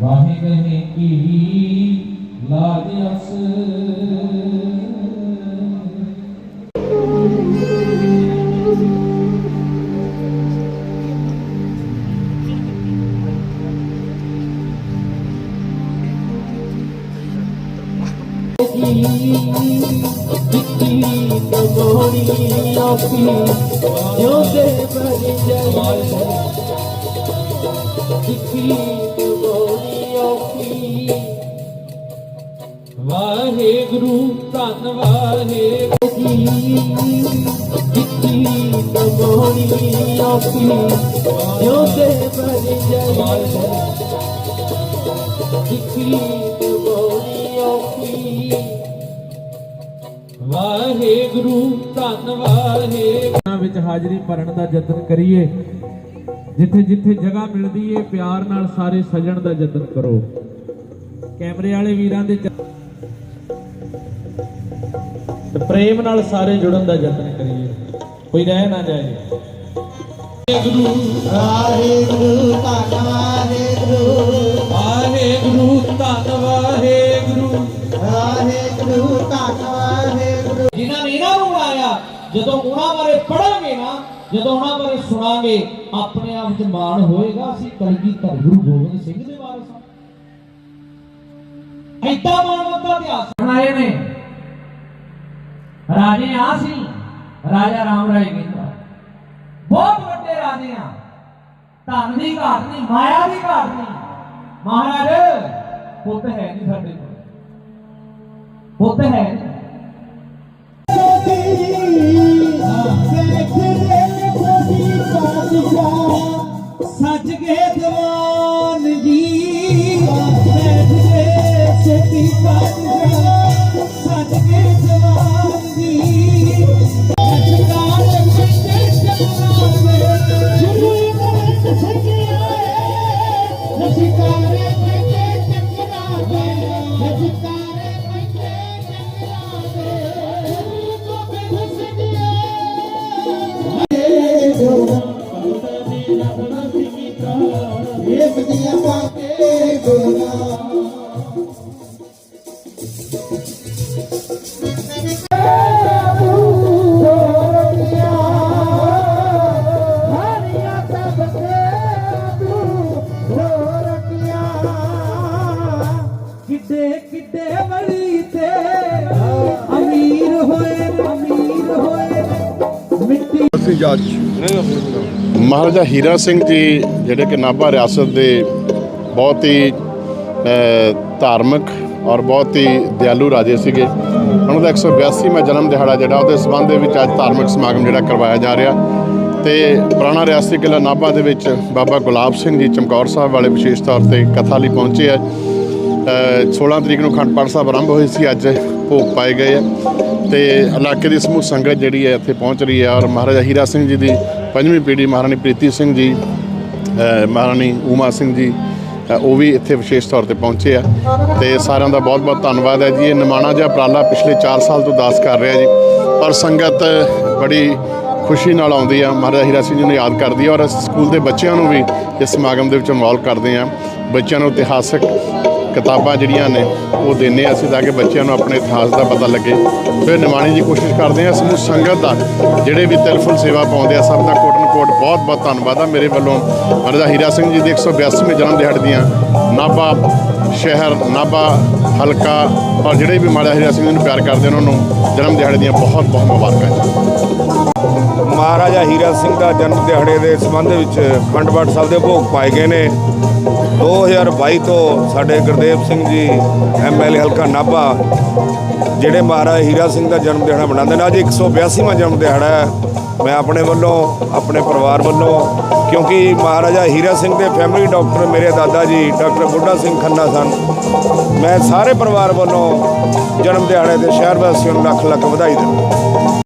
ਕਹੇ ਕੀ ਲਾਜ ਅਸ ਜਿੱਤੀ ਤਮੋਣੀ ਆਪੀ ਜੋ ਦੇ ਵਾਹਿਗੁਰੂ, ਧੰਨ ਵਾਹਿਗੁਰੂ। ਜਿੱਤੀ ਤਮੋਣੀ ਆਪੀ ਜੋ ਦੇ ਬਣ ਜਾਏ ਜਿੱਤੀ ਤਮੋਣੀ ਆਪੀ ਵਾਹਿਗੁਰੂ ਧੰਨ ਵਾਹਿਗੁਰੂ ਵਿੱਚ ਹਾਜ਼ਰੀ ਭਰਨ ਦਾ ਯਤਨ ਕਰੀਏ। ਜਿੱਥੇ ਜਿੱਥੇ ਜਗ੍ਹਾ ਮਿਲਦੀ ਏ, ਪਿਆਰ ਨਾਲ ਸਾਰੇ ਸਜਣ ਦਾ ਯਤਨ ਕਰੋ। ਕੈਮਰੇ ਵਾਲੇ ਵੀਰਾਂ ਦੇ ਤੇ ਪ੍ਰੇਮ ਨਾਲ ਸਾਰੇ ਜੁੜਨ ਦਾ ਯਤਨ ਕਰੀਏ। ਕੋਈ ਰਹਿ ਨਾ ਜਾਏ। ਧੰਨਵਾਦ ਧੰਨਵਾਦ ਵਾਹਿਗੁਰੂ। ਜਿਨ੍ਹਾਂ ਨੇ ਇਹਨਾਂ ਨੂੰ ਬਣਾਇਆ ਜਦੋਂ ਉਹਨਾਂ ਬਾਰੇ ਪੜਾਂਗੇ ਨਾ ਜਦੋਂ ਉਹਨਾਂ ਬਾਰੇ ਸੁਣਾਂਗੇ ਆਪਣੇ ਆਪ 'ਚ ਮਾਣ ਹੋਏਗਾ। ਅਸੀਂ ਕਲਗੀਧਰ ਗੁਰੂ ਗੋਬਿੰਦ ਸਿੰਘ ਦੇ ਵਾਰਿਸ ਹਾਂ। ਐਡਾ ਮਾਣਵਤਾ ਦਾ ਇਤਿਹਾਸ ਬਣਾਏ ਨੇ। ਰਾਜੇ ਆ ਸੀ, ਰਾਜਾ ਰਾਮ ਰਾਏ ਕਹਿੰਦਾ ਬਹੁਤ ਵੱਡੇ ਰਾਜੇ ਆ। ਧਨ ਦੀ ਘਾਟ ਨਹੀਂ, ਮਾਇਆ ਦੀ ਘਾਟ ਨਹੀਂ। ਮਹਾਰਾਜ, ਪੁੱਤ ਹੈ ਨਹੀਂ ਸਾਡੇ ਕੋਲ। ਪੁੱਤ ਹੈ ਕਿੱਡੇ ਕਿੱਡੇ ਮਹਾਰਾਜਾ ਹੀਰਾ ਸਿੰਘ ਜੀ ਜਿਹੜੇ ਕਿ ਨਾਭਾ ਰਿਆਸਤ ਦੇ ਬਹੁਤ ਹੀ ਧਾਰਮਿਕ ਔਰ ਬਹੁਤ ਹੀ ਦਿਆਲੂ ਰਾਜੇ ਸੀਗੇ। ਉਹਨਾਂ ਦਾ 182ਵਾਂ ਜਨਮ ਦਿਹਾੜਾ ਜਿਹੜਾ ਉਹਦੇ ਸਬੰਧ ਦੇ ਵਿੱਚ ਅੱਜ ਧਾਰਮਿਕ ਸਮਾਗਮ ਜਿਹੜਾ ਕਰਵਾਇਆ ਜਾ ਰਿਹਾ। ਤੇ ਪੁਰਾਣਾ ਰਿਆਸਤੀ ਕਿਲ੍ਹਾ ਨਾਭਾ ਦੇ ਵਿੱਚ ਬਾਬਾ ਗੁਲਾਬ ਸਿੰਘ ਜੀ ਚਮਕੌਰ ਸਾਹਿਬ ਵਾਲੇ ਵਿਸ਼ੇਸ਼ ਤੌਰ ਤੇ ਕਥਾ ਲਈ ਪਹੁੰਚੇ ਆ। ਅ, 16 ਤਰੀਕ ਨੂੰ ਖੰਡ ਪਾਠ ਸਾਹਿਬ ਆਰੰਭ ਹੋਏ ਸੀ ਅੱਜ ਭੋਗ ਪਾਏ ਗਏ ਆ। ਤੇ ਇਲਾਕੇ ਦੀ ਸਮੂਹ ਸੰਗਤ ਜਿਹੜੀ ਹੈ ਇੱਥੇ ਪਹੁੰਚ ਰਹੀ ਹੈ। ਔਰ ਮਹਾਰਾਜਾ ਹੀਰਾ ਸਿੰਘ ਜੀ ਦੀ ਪੰਜਵੀਂ ਪੀੜ੍ਹੀ ਮਹਾਰਾਣੀ ਪ੍ਰੀਤੀ ਸਿੰਘ ਜੀ ਮਹਾਰਾਣੀ ਉਮਾ ਸਿੰਘ ਜੀ ਉਹ ਵੀ ਇੱਥੇ ਵਿਸ਼ੇਸ਼ ਤੌਰ ਤੇ ਪਹੁੰਚੇ ਆ। ਤੇ ਸਾਰਿਆਂ ਦਾ ਬਹੁਤ ਬਹੁਤ ਧੰਨਵਾਦ ਹੈ ਜੀ। ਇਹ ਨਿਮਾਣਾ ਜਿਹਾ ਉਪਰਾਲਾ ਪਿਛਲੇ 4 ਸਾਲ ਤੋਂ ਦਾਸ ਕਰ ਰਿਹਾ ਜੀ। ਔਰ ਸੰਗਤ ਬੜੀ ਖੁਸ਼ੀ ਨਾਲ ਆਉਂਦੀ ਆ। ਮਹਾਰਾਜਾ ਹੀਰਾ ਸਿੰਘ ਜੀ ਨੂੰ ਯਾਦ ਕਰਦੀ ਆ। ਔਰ ਅਸੀਂ ਸਕੂਲ ਦੇ ਬੱਚਿਆਂ ਨੂੰ ਵੀ ਇਸ ਸਮਾਗਮ ਦੇ ਵਿੱਚ ਇਨਵੋਲਵ ਕਰਦੇ ਆ। ਬੱਚਿਆਂ ਨੂੰ ਇਤਿਹਾਸਕ ਕਿਤਾਬਾਂ ਜਿਹੜੀਆਂ ਨੇ, ਉਹ ਦਿੰਦੇ ਹਾਂ ਅਸੀਂ ਤਾਂ ਕਿ ਬੱਚਿਆਂ ਨੂੰ ਆਪਣੇ ਇਤਿਹਾਸ ਦਾ ਪਤਾ ਲੱਗੇ। ਫਿਰ ਨਿਮਾਣੀ ਦੀ ਕੋਸ਼ਿਸ਼ ਕਰਦੇ ਆ ਸਮੂਹ ਸੰਗਤ ਦਾ, ਜਿਹੜੇ ਵੀ ਤਿਲਫੁਲ ਸੇਵਾ ਪਾਉਂਦੇ ਆ, ਸਭ ਦਾ ਕੋਟਨ ਕੋਟ ਬਹੁਤ ਬਹੁਤ ਧੰਨਵਾਦ ਆ ਮੇਰੇ ਵੱਲੋਂ। ਮਹਾਰਾਜਾ ਹੀਰਾ ਸਿੰਘ ਜੀ ਦੇ 182ਵੇਂ ਜਨਮ ਦਿਹਾੜੇ ਦੀਆਂ, ਨਾਭਾ ਸ਼ਹਿਰ, ਨਾਭਾ ਹਲਕਾ, ਔਰ ਜਿਹੜੇ ਵੀ ਮਹਾਰਾਜਾ ਹੀਰਾ ਸਿੰਘ ਜੀ ਨੂੰ ਪਿਆਰ ਕਰਦੇ ਉਹਨਾਂ ਨੂੰ ਜਨਮ ਦਿਹਾੜੇ ਦੀਆਂ ਬਹੁਤ ਬਹੁਤ ਮੁਬਾਰਕਾਂ ਮਹਾਰਾਜਾ ਹੀਰਾ ਸਿੰਘ ਦਾ ਜਨਮ ਦਿਹਾੜੇ ਦੇ ਸੰਬੰਧ ਵਿੱਚ ਅਖੰਡ ਸਾਹਿਬ ਦੇ ਭੋਗ ਪਾਏ ਗਏ ਨੇ। 2022 ਤੋਂ ਸਾਡੇ ਗੁਰਦੇਵ ਸਿੰਘ ਜੀ ਐਮਐਲਏ ਹਲਕਾ ਨਾਭਾ, ਜਿਹੜੇ ਮਹਾਰਾਜਾ ਹੀਰਾ ਸਿੰਘ ਦਾ ਜਨਮ ਦਿਹਾੜਾ ਮਨਾਉਂਦੇ ਨੇ, ਅੱਜ 182ਵਾਂ ਜਨਮ ਦਿਹਾੜਾ ਹੈ। ਮੈਂ ਆਪਣੇ ਵੱਲੋਂ, ਆਪਣੇ ਪਰਿਵਾਰ ਵੱਲੋਂ, ਕਿਉਂਕਿ ਮਹਾਰਾਜਾ ਹੀਰਾ ਸਿੰਘ ਦੇ ਫੈਮਿਲੀ ਡਾਕਟਰ ਮੇਰੇ ਦਾਦਾ ਜੀ, ਡਾਕਟਰ ਬੁੱਢਾ ਸਿੰਘ ਖੰਨਾ ਸਨ। ਮੈਂ ਸਾਰੇ ਪਰਿਵਾਰ ਵੱਲੋਂ ਜਨਮ ਦਿਹਾੜੇ ਦੇ ਸ਼ਹਿਰ ਵਾਸੀਆਂ ਨੂੰ ਲੱਖ ਲੱਖ ਵਧਾਈ ਦਿੰਦਾ।